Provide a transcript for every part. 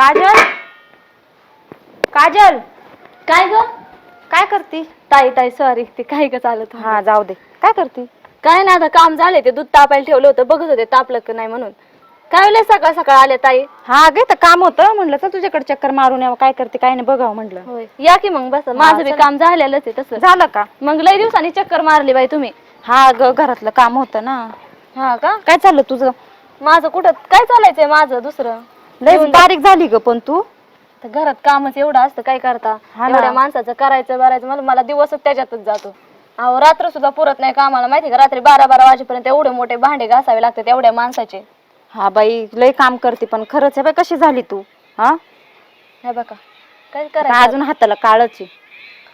काजल? काजल? काय ग? काय करती? ताई ताई सॉरी ते काय ग चालत होतं. हा जाऊ दे. काय करती? काय नाही आता काम झाले ते दूध तापायला ठेवलं होतं बघत होते तापलं का नाही म्हणून. काय वेळेस सकाळ सकाळ आले ताई? हा गे तर काम होतं म्हणलं तर तुझ्याकडे चक्कर मारून यावं काय करते काय नाही बघावं म्हटलं होय. या की मग बस माझं बी. काम झालेलंच आहे तसं. झालं का? मग लय दिवसांनी चक्कर मारली बाई तुम्ही. हा ग घरातलं काम होतं ना. हा का? काय चाललं तुझं? माझं कुठं काय चालायचंय माझं दुसरं? लय बारीक झाली ग पण तू. तर घरात कामच एवढं असतं काय करता? हा ना. एवढ्या माणसाचं करायचं बरायचं मला मला दिवसच त्याच्यातच जातो. अहो रात्र सुद्धा पुरत नाही कामाला माहिती का? रात्री बारा बारा वाजेपर्यंत एवढे मोठे भांडे घासावे लागतात एवढ्या माणसाचे. हा बाई लय काम करते पण खरंच आहे बाई कशी झाली तू? हा? हे बघा काय करायचं? अजून हाताला काळच आहे.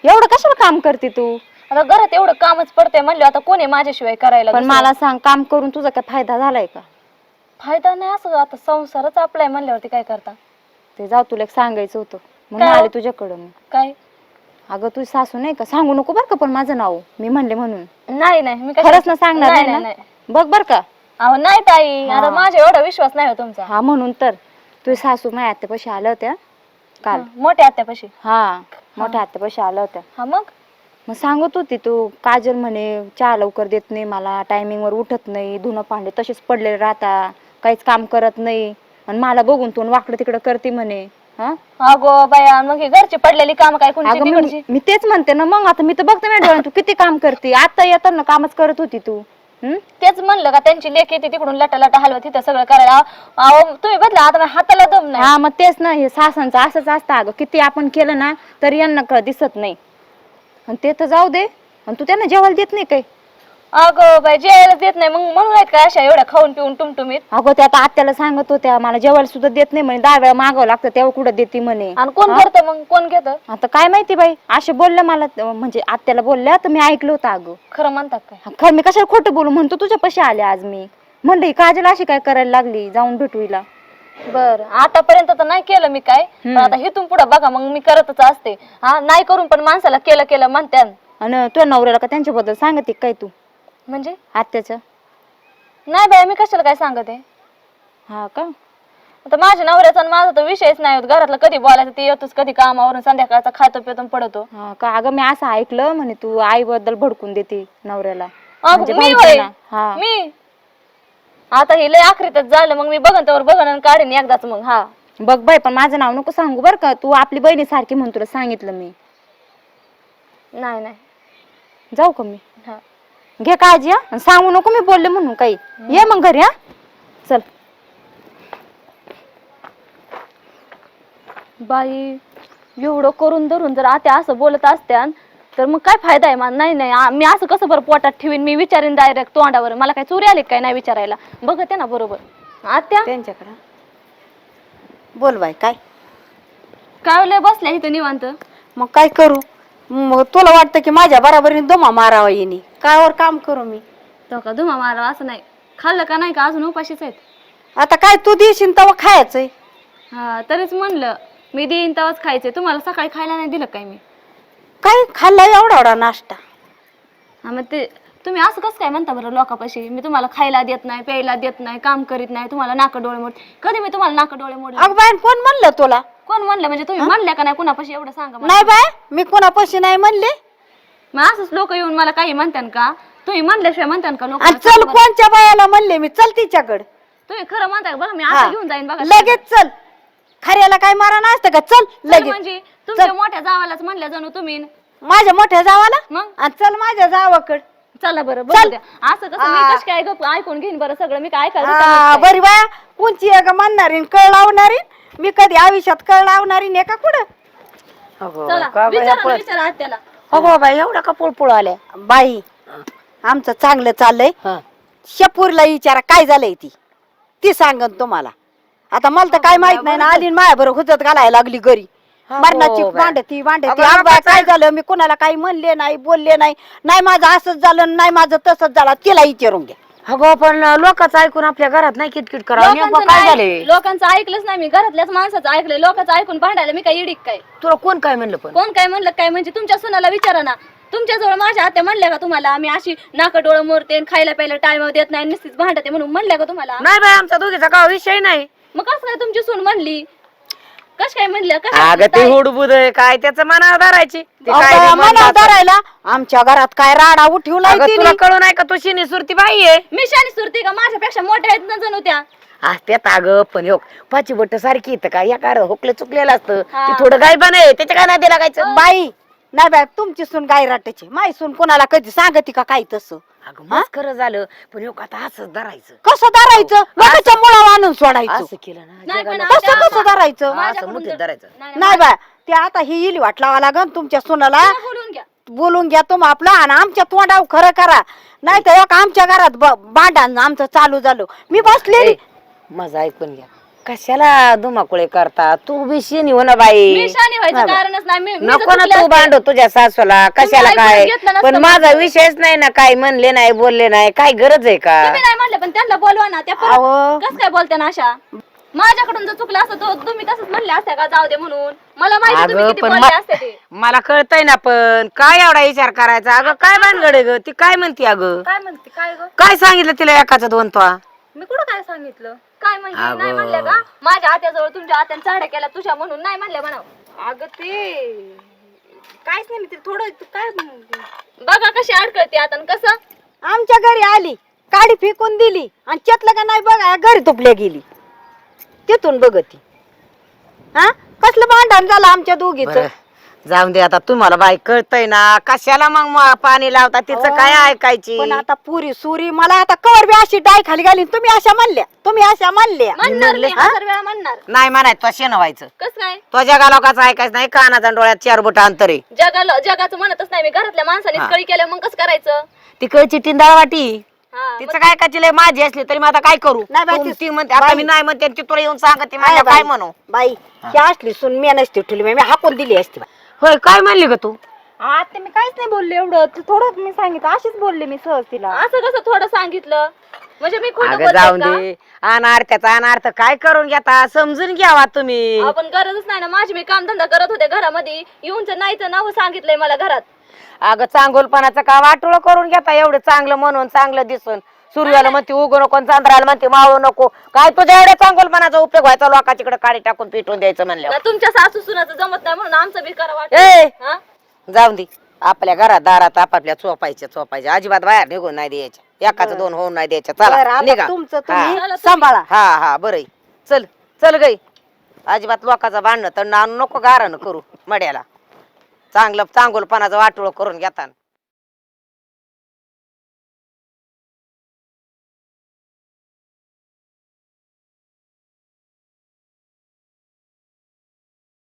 एवढं कशाला काम करते तू? आता घरात एवढं कामच पडतंय म्हणलं आता कोणी माझ्याशिवाय करायला पण दुसरं? मला सांग काम करून तुझा काय फायदा झालाय का? फायदा नाही असं आता संसारच आपलाय म्हणल्यावरती काय करता? ते जाऊ तुला एक सांगायचं होतं. म्हणून काय हो? आले तुझ्याकडं मी. काय? अगं तुझी सासू नाही का? सांगू नको बरं का पण माझं नाव. मी म्हणले म्हणून. नाही नाही मी खरंच ना सांगणार नाही, नाही नाही, ना बघ बर का. अहो नाही ताई. हा. आता माझ्या एवढा विश्वास नाही हो तुमचा. हा म्हणून तर. तुझी सासू माझ्या आत्यापाशी आल्या होत्या. काल. मोठ्या आत्यापाशी. हा मोठ्या आत्यापाशी आल्या होत्या. हा मग? मग सांगत होती तू काजल म्हणे चहा लवकर देत नाही मला timing वर उठत नाही धुणं भांडे तसेच पडलेले राहता. काहीच काम करत नाही. आणि मला बघून तू वाकडं तिकडं करते म्हणे. हा? अगो बाया मग ही घरची पडलेली काम काय अगं तिकडची? मी मी तेच म्हणते ना मग आता मी तर बघते डोळ्यात तू किती काम करते? आता येताना कामच करत होती तू. हम्म तेच म्हणलं का त्यांची लेख येते तिकडून लटा लटा हलवत तिथं सगळं करायला. अहो तुम्ही बदला आता माझ्या हाताला दम नाही. हा मग तेच ना हे सासांचं असंच असतं अगं. किती आपण केलं ना तरी यांना क- दिसत नाही. आणि ते तर जाऊ दे. आणि तू त्यांना जेवायला देत नाही काही अगो बाई जेवायला देत नाही. मग म्हणून आहेत का अशा एवढ्या खाऊन पिऊन टुमटुमीत? अगं त्या आता आत्याला सांगत होत्या मला जेवायला सुद्धा देत नाही म्हणे. दहा वेळा मागावं लागतं तेव्हा कुठं देते म्हणे. आणि कोण? करतं मग? कोण घेतं? आता काय माहिती बाई असे बोलल्या मला त- म्हणजे आत्याला बोलल्या तर मी ऐकलं होतं अगं. खरं म्हणतात काय? खरं मी कशाला खोटं बोलू? म्हणतो तुझ्या पशी आले आज मी. म्हणलं ही काजल अशी काय करायला लागली जाऊन भेटू हिला बर आतापर्यंत तर नाही केलं मी काय पण. आता इथून पुढे बघा मग मी करतच असते. हा नाही करून पण माणसाला केलं केलं म्हणत्यान. आणि तुझ्या नवऱ्याला का त्यांच्याबद्दल सांगते काय तू? म्हणजे? आत्याचं. नाही बाय मी कशाला काय सांगते? हा का? आता माझ्या नवऱ्याचा आणि माझा तर विषयच नाही होत. घरातलं कधी बोलायचं ते येतोच कधी कामावरून. संध्याकाळचा खातो पितो पडतो. हा का? अगं मी असं ऐकलं म्हणे तू आई बद्दल भडकून देते नवऱ्याला. म्हणजे मी भाऊजींना. हा. मी? आता हे लय आखरीतच झालं. मग मी बघन त्यावर बघन आणि काढीन एकदाच मग. हा. बघ बाई पण माझं नाव नको सांगू बरं का. तू आपली बहिणी सारखी म्हणून तुला सांगितलं मी. नाही नाही. जाऊ का मी? हा. घे काळजी हा. आणि सांगू नको मी बोलले म्हणून काही. ये मग घरी हा. चल. बाई एवढं करून धरून जर आता असं बोलत असत्यान तर मग काय फायदा आहे मा- नाही नाही आ- मी असं कसं बरं पोटात ठेवीन? मी विचारीन डायरेक्ट तोंडावर. मला काय चोरी आली का काय नाही विचारायला? बघते ना बरोबर. आत्या? त्यांच्याकडं. बोल बाई काय? काय लय बसल्या इथं निवांत? मग काय करू? मग तुला वाटतं की माझ्या बराबरीने दमा मारावा येणे कायवर काम करू मी? तो का धुमा मारा असं नाही. खाल्लं का नाही का? अजून उपाशीच आहेत. आता काय तू देशील तेव्हा खायचंय? हा तरीच म्हणलं. मी देईन तेव्हाच खायचे तुम्हाला सकाळी खायला नाही दिलं काय मी? काय? खाल्ला एवढा एवढा नाश्ता. हा मग ते तुम्ही असं कसं काय म्हणता बरं लोकांपाशी? मी तुम्हाला खायला देत नाही प्यायला देत नाही काम करीत नाही तुम्हाला नाक डोळे मोड कधी मी तुम्हाला नाक डोळे मोडले? अग बाय कोण म्हणलं तुला? कोण म्हणलं? म्हणजे तुम्ही म्हणल्या का नाही? कुणापाशी? एवढं सांगा मला. नाही बाय मी कोणापाशी नाही म्हणले. मग असंच लोक येऊन मला काही म्हणतात का? तुम्ही म्हणल्याशिवाय म्हणतात का लोक? आणि चल कोणच्या बायाला म्हणले मी? चल तिच्याकडे. तुम्ही खरं म्हणताय का? बघा मी. आता घेऊन जाईन बघा लगेच चल. खऱ्याला काय मारा नसतं का? चल चल लगेच. म्हणजे तुमच्या मोठ्या जावालाच म्हणल्या जणू तुम्ही. माझ्या मोठ्या जावाला? मग? आणि चल माझ्या जावाकड. चला बरं बघू द्या. असं कसं मी कसं काय गप्प ऐकून घेईन बरं सगळं मी काय हा, काय. बरी बाया कोणची आहे का म्हणणारी कळ लावणारी मी कधी आयुष्यात कळ लावणारी नाही का कुठं? अगो, चला का बाया विचारा ना, पळ- विचारा आत्याला. अगो बाई एवढा का पुळपुळ आल्या? बाई आमचं चांगलं चाललंय. शपूरला विचारा काय झालंय ती? ती सांगन तुम्हाला. आता मला तर काय माहीत नाही ना आली माया बरोबर हुजत घालायला लागली घरी. मरणाची भांडती भांडती. अगं बाई, काय झालं? मी कोणाला काही म्हणले नाही बोलले नाही. नाही माझं असंच झालं नाही माझं तसंच झालं. तिला विचारून घ्या अगो पण लोकांचं ऐकून आपल्या घरात नाही किटकिट करावं. नेमकं लोकांचं काय नाही- झाले? लोकांचं ऐकलंच नाही मी. घरातल्याच माणसाचं ऐकलंय. लोकांचं ऐकून भांडायला मी काय इडिक काय? तुला कोण काय म्हणलं पण? कोण काय म्हणलं काय? म्हणजे तुमच्या सुनाला विचारा ना. तुमच्या जवळ माझ्या आत्या म्हणल्या का तुम्हाला? आम्ही अशी नाक डोळं मोरते आणि खायला प्यायला टाइम देत नाही नुसतीच भांडते म्हणून म्हणल्या का तुम्हाला? नाही बाई आमचा दोघीचा गाव विषय नाही. मग कसं काय तुमची सून म्हणली? कश काय म्हणलं? अगं ते हुडबुद आहे. काय त्याचं मनावर धरायची? ते मनाव. धरायला? आमच्या घरात काय राडा उठवला अगं तुला कळू नाही का? तू शिनी सुरती बाई आहे. मी शानी सुरती का? माझ्यापेक्षा मोठ्या आहेत ना जणू त्या. असत्यात अगं पण हो पाची बट सारखी येतं का या कार होकलं चुकलेलं असतं. हा. ते थोडं गाय आहे. त्याच्या काय नाही लागायचं? बाई नाही बाई तुमची सून गाय राटायची माई सून कोणाला कधी सांगते का काय तसं? अगं मग खरं झालं पण हो आता असंच धरायचं. कसं धरायचं? लोकांच्या मुळावर आणून सोडायचं. असं केलं ना नाही पण जगाला- कसं कसं धरायचं? असं माझ्याकडून मुठीत जर- धरायचं. नाही, बाय ते आता ही इली वाट लावा लागन तुमच्या सुनाला. मला बोलवून घ्या. बोलून घ्या तुम आपलं आणि आमच्या तोंडावर खरं करा. नाही तर एक आमच्या घरात ब- भांडण आमचं चालू झालं. मी बसलेली. ए, माझं ऐकून घ्या. कशाला धुमाकुळे करता? तू बी शिनी हो ना बाई. मी शानी व्हायचं कारणच नाही. मी मी जर नको ना चुकले तू असते- तुझ्या सासूला. कशाला ऐकून काय? घेतलं नसतं पण माझा विषयच नाही ना काय म्हणले नाही बोलले नाही. काय गरज आहे का? तुम्ही नाही म्हणले पण त्यांना बोलवा ना. त्या अहो. कस काय बोलते ना अशा? माझ्याकडून जर चुकलं असतं तर तुम्ही तसंच म्हणले असते का? जाऊ दे म्हणून. मला माहिती तुम्ही अगं किती पण बोलले मा- असते ते. मला कळतंय ना पण. काय एवढा विचार करायचा? अगं काय भानगड आहे ग? ती काय म्हणते अगं? काय म्हणते? काय ग? काय सांगितलं तिला एकाचं दोन तो मी कुठं काय सांगितलं? काय म्हणजे नाही अगं. म्हणले का? माझ्या आत्याजवळ तुमच्या आत्याने चाड्या केल्या तुझ्या म्हणून नाही म्हणले म्हणा अगं ते काहीच नाही मी ते थोडं तू काय बघा कशी अडकळते आता आणि कसं? आमच्या घरी आली काडी फेकून दिली आणि चेतलं का नाही बघा घरी तुपल्या गेली. तिथून बघती. हा? कसलं भांडण झालं आमच्या दोघीच? बरं, जाऊन दे आता तुम्हाला बाई कळतंय ना कशाला मग म- पाणी लावता तिचं काय ऐकायची? पण आता पुरी सुरी मला आता कवर बी अशी डाय खाली घाली तुम्ही अशा म्हणल्या तुम्ही अशा म्हणल्या. म्हणणार मी हजार वेळा म्हणणार. नाही म्हणायचं व्हायचं. कस काय? तो जगा लोकांचं ऐकायचं नाही कानाचा आणि डोळ्यात चार बोट अंतर आहे जगाला जगाचं म्हणतच नाही मी घरातल्या माणसाने हा. कळी केलं मग कसं करायचं? ती कळची टिंदाळ वाटी हा तिचं काय काची लय माझी असली तरी मग आता काय करू? नाही बाई, ती- ती म्हणते आता मी नाही म्हणते आणि ती तुला येऊन सांगते माझ्या काय म्हणू? बाई ही. असली सून मी नसती ठेवली मी हाकून दिली असती बाई. होय काय म्हणली ग तू? आता मी काहीच नाही बोलले एवढं. ते थोडं मी सांगितलं अशीच बोलले मी सहज तिला. असं कसं थोडं सांगितलं? म्हणजे मी खोटं अगं जाऊन बोलते दे. अनार्थाचा अनार्थ काय करून घेता? समजून घ्यावा तुम्ही. आपण गरजच नाही ना. माझी मी कामधंदा करत होते घरामध्ये. येऊनच नाहीचं नाव सांगितलंय मला घरात. अगं चांगोलपणाचं का वाटोळ करून घेता? एवढं चांगलं म्हणून चांगलं दिसून. सूर्याला म्हणते उगू नको आणि चंद्राला म्हणते मावळू नको. काय तुझ्या एवढ्या चांगोलपणाचा उपयोग व्हायचा? लोकांच्याकडे काळी टाकून पिटून द्यायचं म्हणलं तुमच्या सासू सुनाचं जमत नाही म्हणून आमचं बी करा वाटत. ए! हा? जाऊन दे. आपल्या घरात दारात आपापल्या चोपायच्या चोपायच्या. अजिबात बाहेर निघून नाही द्यायच्या. एकाचं दोन होऊन नाही द्यायच्या. बरं, चला आता निघा. तुमचं हा. सांभाळा. हा हा बरं चल चल गई. अजिबात लोकांचं भांडणं तर नको गारण करू मड्याला. चांगलं चांगोलपणाचं वाटोळ करून घेताना.